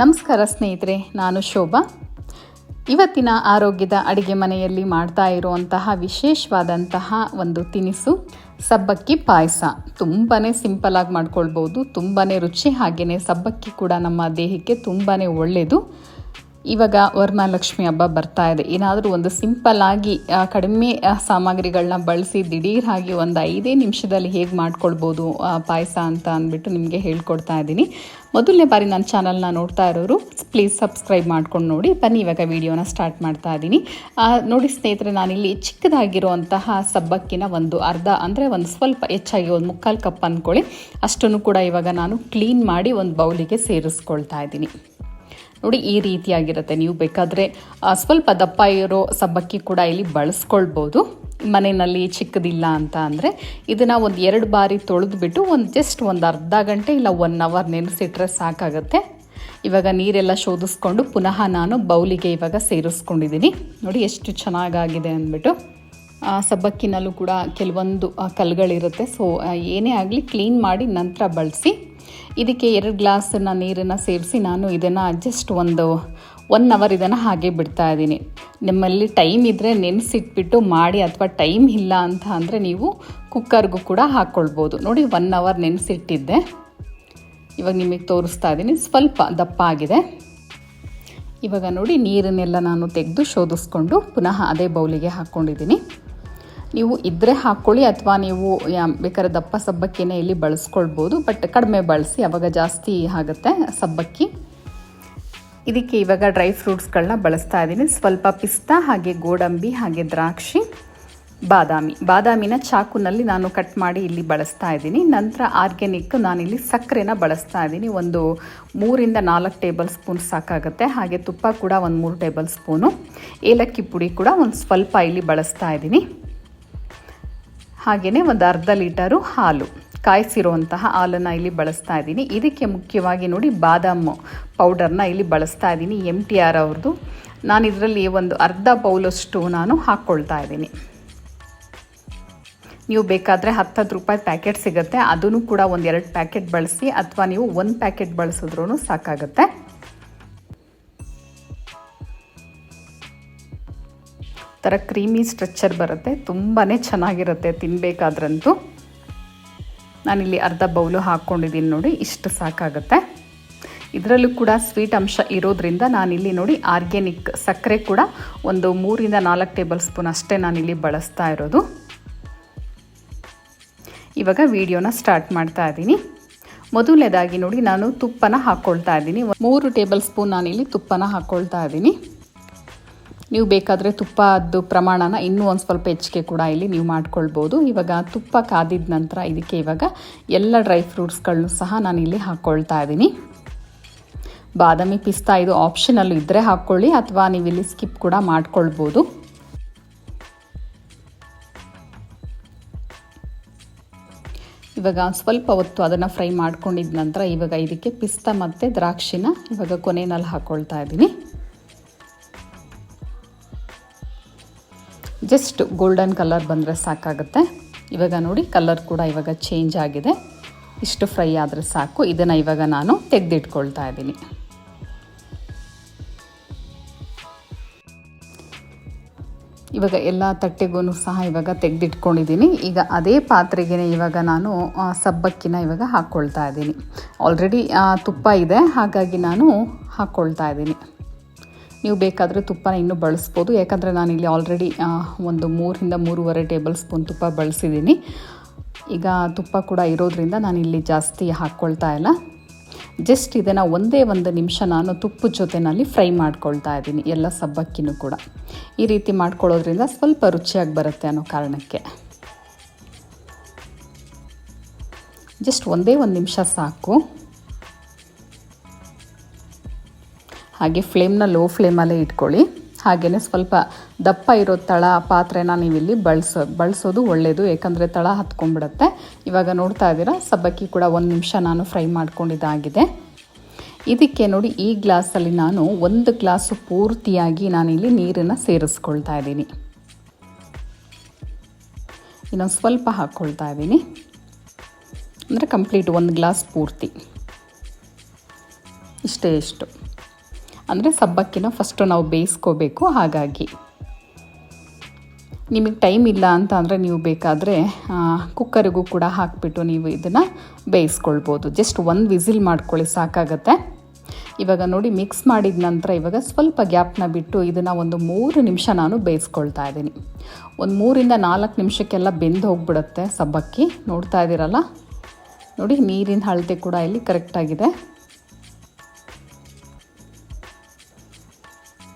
ನಮಸ್ಕಾರ ಸ್ನೇಹಿತರೆ, ನಾನು ಶೋಭಾ. ಇವತ್ತಿನ ಆರೋಗ್ಯದ ಅಡುಗೆ ಮನೆಯಲ್ಲಿ ಮಾಡ್ತಾ ಇರುವಂತಹ ವಿಶೇಷವಾದಂತಹ ಒಂದು ತಿನಿಸು ಸಬ್ಬಕ್ಕಿ ಪಾಯಸ. ತುಂಬಾ ಸಿಂಪಲಾಗಿ ಮಾಡ್ಕೊಳ್ಬೋದು ತುಂಬಾ ರುಚಿ ಹಾಗೆಯೇ ಸಬ್ಬಕ್ಕಿ ಕೂಡ ನಮ್ಮ ದೇಹಕ್ಕೆ ತುಂಬಾ ಒಳ್ಳೆಯದು ಇವಾಗ ವರಮಹಾಲಕ್ಷ್ಮಿ ಹಬ್ಬ ಬರ್ತಾ ಇದೆ. ಏನಾದರೂ ಒಂದು ಸಿಂಪಲ್ ಆಗಿ ಕಡಿಮೆ ಸಾಮಗ್ರಿಗಳನ್ನ ಬಳಸಿ ದಿಢೀರ್ ಆಗಿ ಒಂದು ಐದೇ ನಿಮಿಷದಲ್ಲಿ ಹೇಗೆ ಮಾಡ್ಕೊಳ್ಬೋದು ಪಾಯಸ ಅಂತ ಅಂದ್ಬಿಟ್ಟು ನಿಮಗೆ ಹೇಳ್ಕೊಡ್ತಾ ಇದ್ದೀನಿ. ಮೊದಲನೇ ಬಾರಿ ನನ್ನ ಚಾನಲ್ನ ನೋಡ್ತಾ ಇರೋರು ಪ್ಲೀಸ್ ಸಬ್ಸ್ಕ್ರೈಬ್ ಮಾಡ್ಕೊಂಡು ನೋಡಿ. ಬನ್ನಿ, ಇವಾಗ ವಿಡಿಯೋನ ಸ್ಟಾರ್ಟ್ ಮಾಡ್ತಾ ಇದ್ದೀನಿ ನೋಡಿ ಸ್ನೇಹಿತರೆ, ನಾನಿಲ್ಲಿ ಚಿಕ್ಕದಾಗಿರುವಂತಹ ಸಬ್ಬಕ್ಕಿನ ಒಂದು ಅರ್ಧ, ಅಂದರೆ ಒಂದು ಸ್ವಲ್ಪ ಹೆಚ್ಚಾಗಿ ಒಂದು ಮುಕ್ಕಾಲು ಕಪ್ ಅಂದ್ಕೊಳ್ಳಿ ಅಷ್ಟನ್ನು ಕೂಡ ಇವಾಗ ನಾನು ಕ್ಲೀನ್ ಮಾಡಿ ಒಂದು ಬೌಲಿಗೆ ಸೇರಿಸ್ಕೊಳ್ತಾ ಇದ್ದೀನಿ ನೋಡಿ ಈ ರೀತಿಯಾಗಿರುತ್ತೆ. ನೀವು ಬೇಕಾದರೆ ಸ್ವಲ್ಪ ದಪ್ಪ ಇರೋ ಸಬ್ಬಕ್ಕಿ ಕೂಡ ಇಲ್ಲಿ ಬಳಸ್ಕೊಳ್ಬೋದು. ಮನೆಯಲ್ಲಿ ಚಿಕ್ಕದಿಲ್ಲ ಅಂತ ಅಂದರೆ ಇದನ್ನು ಒಂದು ಎರಡು ಬಾರಿ ತೊಳೆದುಬಿಟ್ಟು ಒಂದು ಜಸ್ಟ್ ಒಂದು ಅರ್ಧ ಗಂಟೆ ಇಲ್ಲ ಒನ್ ಅವರ್ ನೆನೆಸಿಟ್ರೆ ಸಾಕಾಗುತ್ತೆ. ಇವಾಗ ನೀರೆಲ್ಲ ಶೋಧಿಸ್ಕೊಂಡು ಪುನಃ ನಾನು ಬೌಲಿಗೆ ಇವಾಗ ಸೇರಿಸ್ಕೊಂಡಿದ್ದೀನಿ. ನೋಡಿ ಎಷ್ಟು ಚೆನ್ನಾಗಾಗಿದೆ ಅಂದ್ಬಿಟ್ಟು. ಆ, ಸಬ್ಬಕ್ಕಿನಲ್ಲೂ ಕೂಡ ಕೆಲವೊಂದು ಕಲ್ಗಳಿರುತ್ತೆ ಸೊ ಏನೇ ಆಗಲಿ ಕ್ಲೀನ್ ಮಾಡಿ ನಂತರ ಬಳಸಿ. ಇದಕ್ಕೆ ಎರಡು ಗ್ಲಾಸನ್ನು ನೀರನ್ನು ಸೇರಿಸಿ ನಾನು ಇದನ್ನು ಜಸ್ಟ್ ಒಂದು ಒನ್ ಅವರ್ ಇದನ್ನು ಹಾಗೆ ಬಿಡ್ತಾ ಇದ್ದೀನಿ. ನಿಮ್ಮಲ್ಲಿ ಟೈಮ್ ಇದ್ದರೆ ನೆನೆಸಿಟ್ಬಿಟ್ಟು ಮಾಡಿ ಅಥವಾ ಟೈಮ್ ಇಲ್ಲ ಅಂತ ಅಂದರೆ ನೀವು ಕುಕ್ಕರ್ಗೂ ಕೂಡ ಹಾಕ್ಕೊಳ್ಬೋದು ನೋಡಿ ಒನ್ ಅವರ್ ನೆನೆಸಿಟ್ಟಿದ್ದೆ. ಇವಾಗ ನಿಮಗೆ ತೋರಿಸ್ತಾ ಇದ್ದೀನಿ. ಸ್ವಲ್ಪ ದಪ್ಪ ಆಗಿದೆ. ಇವಾಗ ನೋಡಿ ನೀರನ್ನೆಲ್ಲ ನಾನು ತೆಗೆದು ಶೋಧಿಸ್ಕೊಂಡು ಪುನಃ ಅದೇ ಬೌಲಿಗೆ ಹಾಕ್ಕೊಂಡಿದ್ದೀನಿ. ನೀವು ಇದ್ದರೆ ಹಾಕ್ಕೊಳ್ಳಿ ಅಥವಾ ನೀವು ಬೇಕಾದ್ರೆ ದಪ್ಪ ಸಬ್ಬಕ್ಕಿನೇ ಇಲ್ಲಿ ಬಳಸ್ಕೊಳ್ಬೋದು ಬಟ್ ಕಡಿಮೆ ಬಳಸಿ, ಅವಾಗ ಜಾಸ್ತಿ ಆಗುತ್ತೆ ಸಬ್ಬಕ್ಕಿ. ಇದಕ್ಕೆ ಇವಾಗ ಡ್ರೈ ಫ್ರೂಟ್ಸ್ಗಳನ್ನ ಬಳಸ್ತಾ ಇದ್ದೀನಿ. ಸ್ವಲ್ಪ ಪಿಸ್ತಾ, ಹಾಗೆ ಗೋಡಂಬಿ, ಹಾಗೆ ದ್ರಾಕ್ಷಿ, ಬಾದಾಮಿ. ಬಾದಾಮಿನ ಚಾಕುನಲ್ಲಿ ನಾನು ಕಟ್ ಮಾಡಿ ಇಲ್ಲಿ ಬಳಸ್ತಾ ಇದ್ದೀನಿ. ನಂತರ ಆರ್ಗ್ಯಾನಿಕ್ ನಾನಿಲ್ಲಿ ಸಕ್ಕರೆನ ಬಳಸ್ತಾ ಇದ್ದೀನಿ. ಒಂದು ಮೂರಿಂದ ನಾಲ್ಕು ಟೇಬಲ್ ಸ್ಪೂನ್ ಸಾಕಾಗುತ್ತೆ. ಹಾಗೆ ತುಪ್ಪ ಕೂಡ ಒಂದು ಮೂರು ಟೇಬಲ್ ಸ್ಪೂನು ಏಲಕ್ಕಿ ಪುಡಿ ಕೂಡ ಒಂದು ಸ್ವಲ್ಪ ಇಲ್ಲಿ ಬಳಸ್ತಾ ಇದ್ದೀನಿ. ಹಾಗೆಯೇ ಒಂದು ಅರ್ಧ ಲೀಟರು ಹಾಲು. ಕಾಯಿಸಿರುವಂತಹ ಹಾಲನ್ನು ಇಲ್ಲಿ ಬಳಸ್ತಾ ಇದ್ದೀನಿ. ಇದಕ್ಕೆ ಮುಖ್ಯವಾಗಿ ನೋಡಿ ಬಾದಾಮು ಪೌಡರ್ನ ಇಲ್ಲಿ ಬಳಸ್ತಾ ಇದ್ದೀನಿ ಎಂ ಟಿ ಆರ್ ಅವ್ರದ್ದು. ನಾನು ಇದರಲ್ಲಿ ಒಂದು ಅರ್ಧ ಪೌಲಷ್ಟು ನಾನು ಹಾಕ್ಕೊಳ್ತಾ ಇದ್ದೀನಿ. ನೀವು ಬೇಕಾದರೆ ಹತ್ತತ್ತು ರೂಪಾಯಿ ಪ್ಯಾಕೆಟ್ ಸಿಗುತ್ತೆ. ಅದನ್ನು ಕೂಡ ಒಂದು ಎರಡು ಪ್ಯಾಕೆಟ್ ಬಳಸಿ ಅಥವಾ ನೀವು ಒಂದು ಪ್ಯಾಕೆಟ್ ಬಳಸಿದ್ರೂ ಸಾಕಾಗುತ್ತೆ. ಥರ ಕ್ರೀಮಿ ಸ್ಟ್ರಕ್ಚರ್ ಬರುತ್ತೆ. ತುಂಬಾ ಚೆನ್ನಾಗಿರುತ್ತೆ ತಿನ್ನಬೇಕಾದ್ರಂತೂ ನಾನಿಲ್ಲಿ ಅರ್ಧ ಬೌಲು ಹಾಕ್ಕೊಂಡಿದ್ದೀನಿ ನೋಡಿ, ಇಷ್ಟು ಸಾಕಾಗುತ್ತೆ. ಇದರಲ್ಲೂ ಕೂಡ ಸ್ವೀಟ್ ಅಂಶ ಇರೋದ್ರಿಂದ ನಾನಿಲ್ಲಿ ನೋಡಿ ಆರ್ಗ್ಯಾನಿಕ್ ಸಕ್ಕರೆ ಕೂಡ ಒಂದು ಮೂರಿಂದ ನಾಲ್ಕು ಟೇಬಲ್ ಸ್ಪೂನ್ ಅಷ್ಟೇ ನಾನಿಲ್ಲಿ ಬಳಸ್ತಾ ಇರೋದು. ಇವಾಗ ವಿಡಿಯೋನ ಸ್ಟಾರ್ಟ್ ಮಾಡ್ತಾ ಇದ್ದೀನಿ. ಮೊದಲನೇದಾಗಿ ನೋಡಿ ನಾನು ತುಪ್ಪನ ಹಾಕ್ಕೊಳ್ತಾ ಇದ್ದೀನಿ. ಮೂರು ಟೇಬಲ್ ಸ್ಪೂನ್ ನಾನಿಲ್ಲಿ ತುಪ್ಪನ ಹಾಕ್ಕೊಳ್ತಾ ಇದ್ದೀನಿ. ನೀವು ಬೇಕಾದರೆ ತುಪ್ಪದ್ದು ಪ್ರಮಾಣನ ಇನ್ನೂ ಒಂದು ಸ್ವಲ್ಪ ಹೆಚ್ಚಿಗೆ ಕೂಡ ಇಲ್ಲಿ ನೀವು ಮಾಡ್ಕೊಳ್ಬೋದು. ಇವಾಗ ತುಪ್ಪ ಕಾದಿದ ನಂತರ ಇದಕ್ಕೆ ಇವಾಗ ಎಲ್ಲ ಡ್ರೈ ಫ್ರೂಟ್ಸ್ಗಳನ್ನು ಸಹ ನಾನು ಇಲ್ಲಿ ಹಾಕ್ಕೊಳ್ತಾ ಇದ್ದೀನಿ. ಬಾದಾಮಿ ಪಿಸ್ತಾ ಇದು ಆಪ್ಷನಲ್ ಇದ್ದರೆ ಹಾಕ್ಕೊಳ್ಳಿ ಅಥವಾ ನೀವು ಇಲ್ಲಿ ಸ್ಕಿಪ್ ಕೂಡ ಮಾಡ್ಕೊಳ್ಬೋದು. ಇವಾಗ ಸ್ವಲ್ಪ ಹೊತ್ತು ಅದನ್ನು ಫ್ರೈ ಮಾಡ್ಕೊಂಡಿದ ನಂತರ ಇವಾಗ ಇದಕ್ಕೆ ಪಿಸ್ತಾ ಮತ್ತು ದ್ರಾಕ್ಷಿನ ಇವಾಗ ಕೊನೆಯಲ್ಲಿ ಹಾಕ್ಕೊಳ್ತಾ ಇದ್ದೀನಿ. ಜಸ್ಟ್ ಗೋಲ್ಡನ್ ಕಲರ್ ಬಂದರೆ ಸಾಕಾಗುತ್ತೆ. ಇವಾಗ ನೋಡಿ ಕಲರ್ ಕೂಡ ಇವಾಗ ಚೇಂಜ್ ಆಗಿದೆ. ಇಷ್ಟು ಫ್ರೈ ಆದರೆ ಸಾಕು. ಇದನ್ನು ಇವಾಗ ನಾನು ತೆಗೆದಿಟ್ಕೊಳ್ತಾ ಇದ್ದೀನಿ. ಇವಾಗ ಎಲ್ಲ ತಟ್ಟೆಗೂ ಸಹ ಇವಾಗ ತೆಗೆದಿಟ್ಕೊಂಡಿದ್ದೀನಿ. ಈಗ ಅದೇ ಪಾತ್ರೆಗೆ ಇವಾಗ ನಾನು ಸಬ್ಬಕ್ಕಿನ ಇವಾಗ ಹಾಕ್ಕೊಳ್ತಾ ಇದ್ದೀನಿ. ಆಲ್ರೆಡಿ ತುಪ್ಪ ಇದೆ. ಹಾಗಾಗಿ ನಾನು ಹಾಕ್ಕೊಳ್ತಾ ಇದ್ದೀನಿ. ನೀವು ಬೇಕಾದರೆ ತುಪ್ಪನ ಇನ್ನೂ ಬಳಸ್ಬೋದು. ಯಾಕಂದರೆ ಇಲ್ಲಿ ಆಲ್ರೆಡಿ ಒಂದು ಮೂರಿಂದ ಮೂರುವರೆ ಟೇಬಲ್ ಸ್ಪೂನ್ ತುಪ್ಪ ಬಳಸಿದ್ದೀನಿ. ಈಗ ತುಪ್ಪ ಕೂಡ ಇರೋದ್ರಿಂದ ನಾನಿಲ್ಲಿ ಜಾಸ್ತಿ ಹಾಕ್ಕೊಳ್ತಾ ಇಲ್ಲ. ಜಸ್ಟ್ ಇದನ್ನು ಒಂದೇ ಒಂದು ನಿಮಿಷ ನಾನು ತುಪ್ಪದ ಜೊತೆನಲ್ಲಿ ಫ್ರೈ ಮಾಡ್ಕೊಳ್ತಾ ಇದ್ದೀನಿ, ಎಲ್ಲ ಸಬ್ಬಕ್ಕಿನೂ ಕೂಡ. ಈ ರೀತಿ ಮಾಡ್ಕೊಳ್ಳೋದ್ರಿಂದ ಸ್ವಲ್ಪ ರುಚಿಯಾಗಿ ಬರುತ್ತೆ ಅನ್ನೋ ಕಾರಣಕ್ಕೆ. ಜಸ್ಟ್ ಒಂದೇ ಒಂದು ನಿಮಿಷ ಸಾಕು. ಹಾಗೆ ಫ್ಲೇಮ್ನ ಲೋ ಫ್ಲೇಮಲ್ಲೇ ಇಟ್ಕೊಳ್ಳಿ. ಹಾಗೆಯೇ ಸ್ವಲ್ಪ ದಪ್ಪ ಇರೋ ತಳ ಪಾತ್ರೆನ ನೀವಿಲ್ಲಿ ಬಳಸೋ, ಬಳಸೋದು ಒಳ್ಳೆಯದು ಯಾಕಂದರೆ ತಳ ಹತ್ಕೊಂಡ್ಬಿಡುತ್ತೆ. ಇವಾಗ ನೋಡ್ತಾ ಇದ್ದೀರಾ, ಸಬ್ಬಕ್ಕಿ ಕೂಡ ಒಂದು ನಿಮಿಷ ನಾನು ಫ್ರೈ ಮಾಡ್ಕೊಂಡಿದ್ದಾಗಿದೆ. ಇದಕ್ಕೆ ನೋಡಿ, ಈ ಗ್ಲಾಸಲ್ಲಿ ನಾನು ಒಂದು ಗ್ಲಾಸು ಪೂರ್ತಿಯಾಗಿ ನಾನಿಲ್ಲಿ ನೀರನ್ನು ಸೇರಿಸ್ಕೊಳ್ತಾ ಇದ್ದೀನಿ. ಇನ್ನೊಂದು ಸ್ವಲ್ಪ ಹಾಕ್ಕೊಳ್ತಾ ಇದ್ದೀನಿ. ಅಂದರೆ ಕಂಪ್ಲೀಟ್ ಒಂದು ಗ್ಲಾಸ್ ಪೂರ್ತಿ. ಇಷ್ಟೇ ಇಷ್ಟು. ಅಂದರೆ ಸಬ್ಬಕ್ಕಿನ ಫಸ್ಟು ನಾವು ಬೇಯಿಸ್ಕೋಬೇಕು, ಹಾಗಾಗಿ. ನಿಮಗೆ ಟೈಮ್ ಇಲ್ಲ ಅಂತ ಅಂದರೆ ನೀವು ಬೇಕಾದರೆ ಕುಕ್ಕರಿಗೂ ಕೂಡ ಹಾಕಿಬಿಟ್ಟು ನೀವು ಇದನ್ನು ಬೇಯಿಸ್ಕೊಳ್ಬೋದು. ಜಸ್ಟ್ ಒಂದು ವಿಸಿಲ್ ಮಾಡ್ಕೊಳ್ಳಿ, ಸಾಕಾಗತ್ತೆ. ಇವಾಗ ನೋಡಿ ಮಿಕ್ಸ್ ಮಾಡಿದ ನಂತರ ಇವಾಗ ಸ್ವಲ್ಪ ಗ್ಯಾಪ್ನ ಬಿಟ್ಟು ಇದನ್ನು ಒಂದು ಮೂರು ನಿಮಿಷ ನಾನು ಬೇಯಿಸ್ಕೊಳ್ತಾ ಇದ್ದೀನಿ. ಒಂದು ಮೂರಿಂದ ನಾಲ್ಕು ನಿಮಿಷಕ್ಕೆಲ್ಲ ಬೆಂದು ಹೋಗ್ಬಿಡುತ್ತೆ ಸಬ್ಬಕ್ಕಿ. ನೋಡ್ತಾ ಇದ್ದೀರಲ್ಲ? ನೋಡಿ, ನೀರಿನ ಅಳತೆ ಕೂಡ ಇಲ್ಲಿ ಕರೆಕ್ಟಾಗಿದೆ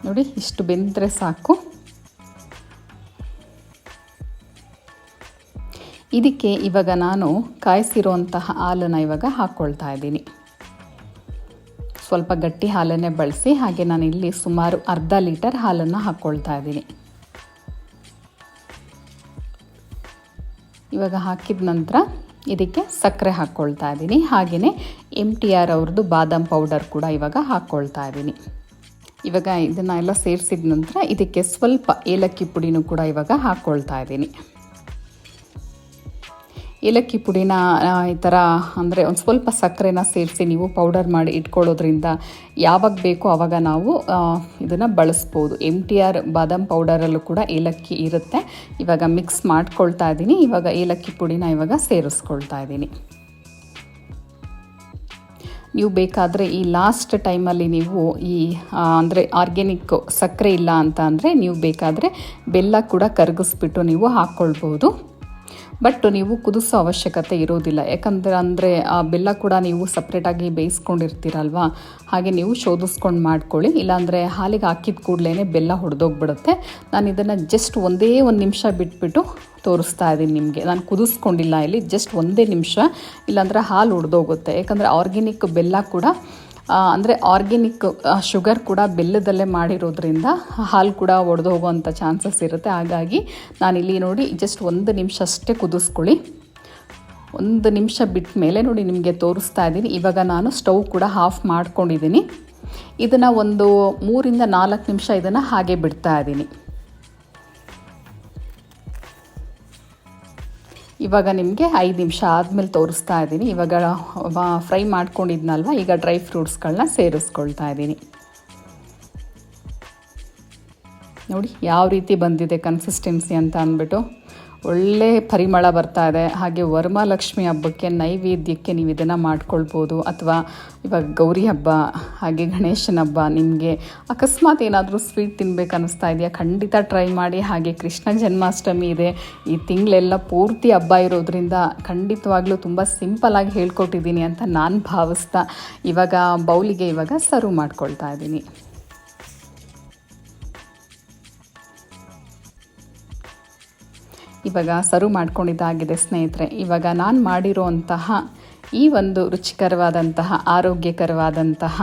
ನೋಡಿ, ಇಷ್ಟು ಬೆಂದರೆ ಸಾಕು. ಇದಕ್ಕೆ ಇವಾಗ ನಾನು ಕಾಯಿಸಿರುವಂತಹ ಹಾಲನ್ನು ಇವಾಗ ಹಾಕ್ಕೊಳ್ತಾ ಇದ್ದೀನಿ. ಸ್ವಲ್ಪ ಗಟ್ಟಿ ಹಾಲನ್ನೇ ಬಳಸಿ, ಹಾಗೆ ನಾನು ಇಲ್ಲಿ ಸುಮಾರು ಅರ್ಧ ಲೀಟರ್ ಹಾಲನ್ನು ಹಾಕ್ಕೊಳ್ತಾ ಇದ್ದೀನಿ. ಇವಾಗ ಹಾಕಿದ ನಂತರ ಇದಕ್ಕೆ ಸಕ್ಕರೆ ಹಾಕ್ಕೊಳ್ತಾ ಇದ್ದೀನಿ. ಹಾಗೆಯೇ ಎಂ ಟಿ ಆರ್ ಅವ್ರದ್ದು ಬಾದಾಮ್ ಪೌಡರ್ ಕೂಡ ಇವಾಗ ಹಾಕ್ಕೊಳ್ತಾ ಇದ್ದೀನಿ. ಇವಾಗ ಇದನ್ನು ಎಲ್ಲ ಸೇರಿಸಿದ ನಂತರ ಇದಕ್ಕೆ ಸ್ವಲ್ಪ ಏಲಕ್ಕಿ ಪುಡಿನೂ ಕೂಡ ಇವಾಗ ಹಾಕ್ಕೊಳ್ತಾ ಇದ್ದೀನಿ. ಏಲಕ್ಕಿ ಪುಡಿನ ಈ ಥರ ಅಂದರೆ ಒಂದು ಸ್ವಲ್ಪ ಸಕ್ಕರೆನ ಸೇರಿಸಿ ನೀವು ಪೌಡರ್ ಮಾಡಿ ಇಟ್ಕೊಳ್ಳೋದ್ರಿಂದ ಯಾವಾಗ ಬೇಕೋ ಆವಾಗ ನಾವು ಇದನ್ನು ಬಳಸ್ಬೋದು. ಎಂ ಟಿ ಆರ್ ಬಾದಾಮ್ ಪೌಡರಲ್ಲೂ ಕೂಡ ಏಲಕ್ಕಿ ಇರುತ್ತೆ. ಇವಾಗ ಮಿಕ್ಸ್ ಮಾಡ್ಕೊಳ್ತಾ ಇದ್ದೀನಿ. ಇವಾಗ ಏಲಕ್ಕಿ ಪುಡಿನ ಇವಾಗ ಸೇರಿಸ್ಕೊಳ್ತಾ ಇದ್ದೀನಿ. ನೀವು ಬೇಕಾದರೆ ಈ ಲಾಸ್ಟ್ ಟೈಮಲ್ಲಿ ನೀವು ಈ ಅಂದರೆ ಆರ್ಗ್ಯಾನಿಕ್ ಸಕ್ಕರೆ ಇಲ್ಲ ಅಂತ ಅಂದರೆ ನೀವು ಬೇಕಾದರೆ ಬೆಲ್ಲ ಕೂಡ ಕರಗಿಸ್ಬಿಟ್ಟು ನೀವು ಹಾಕ್ಕೊಳ್ಬೋದು. ಬಟ್ ನೀವು ಕುದಿಸೋ ಅವಶ್ಯಕತೆ ಇರೋದಿಲ್ಲ ಯಾಕಂದರೆ ಅಂದರೆ ಆ ಬೆಲ್ಲ ಕೂಡ ನೀವು ಸಪ್ರೇಟಾಗಿ ಬೇಯಿಸ್ಕೊಂಡಿರ್ತೀರಲ್ವ? ಹಾಗೆ ನೀವು ಶೋಧಿಸ್ಕೊಂಡು ಮಾಡ್ಕೊಳ್ಳಿ. ಇಲ್ಲಾಂದರೆ ಹಾಲಿಗೆ ಹಾಕಿದ ಕೂಡಲೇ ಬೆಲ್ಲ ಹೊಡೆದೋಗ್ಬಿಡುತ್ತೆ. ನಾನು ಇದನ್ನು ಜಸ್ಟ್ ಒಂದೇ ಒಂದು ನಿಮಿಷ ಬಿಟ್ಬಿಟ್ಟು ತೋರಿಸ್ತಾ ಇದ್ದೀನಿ ನಿಮಗೆ. ನಾನು ಕುದಿಸ್ಕೊಂಡಿಲ್ಲ ಇಲ್ಲಿ ಜಸ್ಟ್ ಒಂದೇ ನಿಮಿಷ. ಇಲ್ಲಾಂದರೆ ಹಾಲು ಹೊಡೆದೋಗುತ್ತೆ ಯಾಕಂದರೆ ಆರ್ಗ್ಯಾನಿಕ್ ಬೆಲ್ಲ ಕೂಡ ಅಂದರೆ ಆರ್ಗ್ಯಾನಿಕ್ ಶುಗರ್ ಕೂಡ ಬೆಲ್ಲದಲ್ಲೇ ಮಾಡಿರೋದ್ರಿಂದ ಹಾಲು ಕೂಡ ಒಡೆದು ಹೋಗುವಂಥ ಚಾನ್ಸಸ್ ಇರುತ್ತೆ. ಹಾಗಾಗಿ ನಾನಿಲ್ಲಿ ನೋಡಿ ಜಸ್ಟ್ ಒಂದು ನಿಮಿಷ ಅಷ್ಟೇ ಕುದಿಸ್ಕೊಳ್ಳಿ. ಒಂದು ನಿಮಿಷ ಬಿಟ್ಟ ಮೇಲೆ ನೋಡಿ ನಿಮಗೆ ತೋರಿಸ್ತಾ ಇದ್ದೀನಿ. ಇವಾಗ ನಾನು ಸ್ಟವ್ ಕೂಡ ಆಫ್ ಮಾಡ್ಕೊಂಡಿದ್ದೀನಿ. ಇದನ್ನು ಒಂದು ಮೂರಿಂದ ನಾಲ್ಕು ನಿಮಿಷ ಇದನ್ನು ಹಾಗೆ ಬಿಡ್ತಾ ಇದ್ದೀನಿ. ಇವಾಗ ನಿಮಗೆ ಐದು ನಿಮಿಷ ಆದಮೇಲೆ ತೋರಿಸ್ತಾ ಇದ್ದೀನಿ. ಇವಾಗ ಫ್ರೈ ಮಾಡ್ಕೊಂಡಿದ್ನಲ್ವ? ಈಗ ಡ್ರೈ ಫ್ರೂಟ್ಸ್ಗಳನ್ನ ಸೇರಿಸ್ಕೊಳ್ತಾ ಇದ್ದೀನಿ. ನೋಡಿ, ಯಾವ ರೀತಿ ಬಂದಿದೆ ಕನ್ಸಿಸ್ಟೆನ್ಸಿ ಅಂತ ಅಂದ್ಬಿಟ್ಟು. ಒಳ್ಳೆ ಪರಿಮಳ ಬರ್ತಾ ಇದೆ. ಹಾಗೆ ವರಮಹಾಲಕ್ಷ್ಮಿ ಹಬ್ಬಕ್ಕೆ, ನೈವೇದ್ಯಕ್ಕೆ ನೀವು ಇದನ್ನು ಮಾಡ್ಕೊಳ್ಬೋದು. ಅಥವಾ ಇವಾಗ ಗೌರಿ ಹಬ್ಬ, ಹಾಗೆ ಗಣೇಶನ ಹಬ್ಬ, ನಿಮಗೆ ಅಕಸ್ಮಾತ್ ಏನಾದರೂ ಸ್ವೀಟ್ ತಿನ್ಬೇಕು ಅನ್ನಿಸ್ತಾ ಇದೆಯಾ? ಖಂಡಿತ ಟ್ರೈ ಮಾಡಿ. ಹಾಗೆ ಕೃಷ್ಣ ಜನ್ಮಾಷ್ಟಮಿ ಇದೆ. ಈ ತಿಂಗಳೆಲ್ಲ ಪೂರ್ತಿ ಹಬ್ಬ ಇರೋದ್ರಿಂದ ಖಂಡಿತವಾಗ್ಲೂ ತುಂಬ ಸಿಂಪಲಾಗಿ ಹೇಳ್ಕೊಟ್ಟಿದ್ದೀನಿ ಅಂತ ನಾನು ಭಾವಿಸ್ತಾ ಇವಾಗ ಬೌಲಿಗೆ ಇವಾಗ ಸರ್ವ್ ಮಾಡ್ಕೊಳ್ತಾ ಇದ್ದೀನಿ. ಇವಾಗ ಸರ್ವ್ ಮಾಡ್ಕೊಂಡಿದ್ದಾಗಿದೆ ಸ್ನೇಹಿತರೆ. ಇವಾಗ ನಾನು ಮಾಡಿರೋಂತಹ ಈ ಒಂದು ರುಚಿಕರವಾದಂತಹ, ಆರೋಗ್ಯಕರವಾದಂತಹ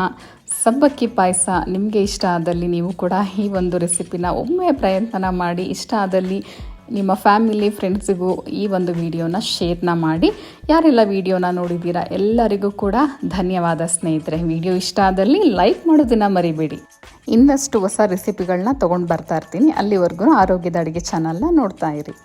ಸಬ್ಬಕ್ಕಿ ಪಾಯಸ ನಿಮಗೆ ಇಷ್ಟ ಆದಲ್ಲಿ ನೀವು ಕೂಡ ಈ ಒಂದು ರೆಸಿಪಿನ ಒಮ್ಮೆ ಪ್ರಯತ್ನ ಮಾಡಿ, ಇಷ್ಟ ಆದಲ್ಲಿ ನಿಮ್ಮ ಫ್ಯಾಮಿಲಿ, ಫ್ರೆಂಡ್ಸಿಗೂ ಈ ಒಂದು ವಿಡಿಯೋನ ಶೇರ್ನ ಮಾಡಿ. ಯಾರೆಲ್ಲ ವಿಡಿಯೋನ ನೋಡಿದ್ದೀರಾ ಎಲ್ಲರಿಗೂ ಕೂಡ ಧನ್ಯವಾದ ಸ್ನೇಹಿತರೆ. ವಿಡಿಯೋ ಇಷ್ಟ ಆದಲ್ಲಿ ಲೈಕ್ ಮಾಡೋದನ್ನು ಮರಿಬೇಡಿ. ಇನ್ನಷ್ಟು ಹೊಸ ರೆಸಿಪಿಗಳನ್ನ ತೊಗೊಂಡು ಬರ್ತಾ ಇರ್ತೀನಿ. ಅಲ್ಲಿವರೆಗೂ ಆರೋಗ್ಯದ ಅಡುಗೆ ಚಾನಲ್ನ ನೋಡ್ತಾ ಇರಿ.